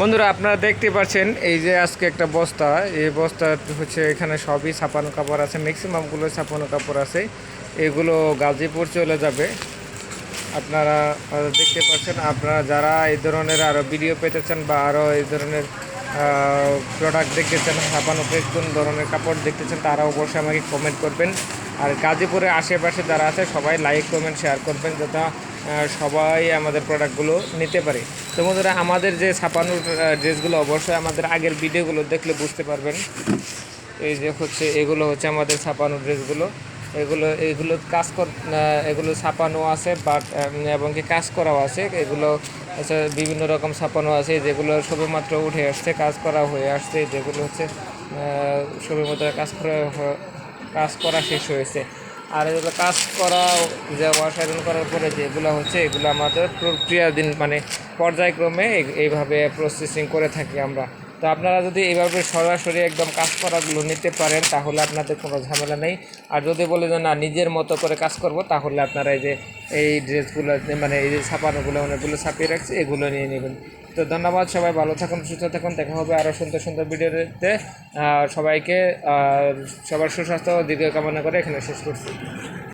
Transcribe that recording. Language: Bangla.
বন্ধুরা, আপনারা দেখতে পাচ্ছেন এই যে আজকে একটা বস্তা। এই বস্তা হচ্ছে এখানে সবই ছাপানো কাপড় আছে ম্যাক্সিমামগুলো ছাপানো কাপড় আছে। এগুলো গাজীপুর চলে যাবে। আপনারা দেখতে পাচ্ছেন, আপনারা যারা এই ধরনের আরও ভিডিও পেতে চান বা আরও এই ধরনের প্রোডাক্ট দেখতে চান, ছাপানো কোন ধরনের কাপড় দেখতে চান তারা অবশ্যই আমাকে কমেন্ট করবেন। আর গাজীপুরের আশেপাশে যারা আছে, সবাই লাইক কমেন্ট শেয়ার করবেন যাতে সবাই আমাদের প্রোডাক্টগুলো নিতে পারে। তো বন্ধুরা, আমাদের যে ছাপানোর ড্রেসগুলো অবশ্যই আমাদের আগের ভিডিওগুলো দেখলে বুঝতে পারবেন। এই যে হচ্ছে, এগুলো হচ্ছে আমাদের ছাপানো ড্রেসগুলো এগুলো এগুলো কাজ কর এগুলো ছাপানো আছে বাট এবং কি কাজ করাও আছে। এগুলো হচ্ছে বিভিন্ন রকম ছাপানো আছে, যেগুলো সবেমাত্র উঠে আসছে, কাজ করা হয়ে আসছে। যেগুলো হচ্ছে সবেমাত্র কাজ করা কাজ করা শেষ হয়েছে। আর এগুলো কাজ করা যে ওয়াশ করার পরে যেগুলো হচ্ছে, এগুলো আমাদের প্রক্রিয়াধীন মানে পর্যায়ক্রমে এইভাবে প্রসেসিং করে থাকি আমরা। তো আপনারা যদি এইভাবে সরাসরি একদম কাজ করাগুলো নিতে পারেন, তাহলে আপনাদের কোনো ঝামেলা নেই। আর যদি বলে যে, না, নিজের মতো করে কাজ করব তাহলে আপনারা এই যে, এই ড্রেসগুলো মানে এই যে ছাপানোগুলো, অনেকগুলো ছাপিয়ে রাখছে, এগুলো নিয়ে নেবেন। তো ধন্যবাদ, সবাই ভালো থাকুন, সুস্থ থাকুন, দেখা হবে আরও সুন্দর সুন্দর ভিডিওতে। সবাইকে সবার সুস্বাস্থ্য, দীর্ঘ কামনা করে এখানে শেষ করছি।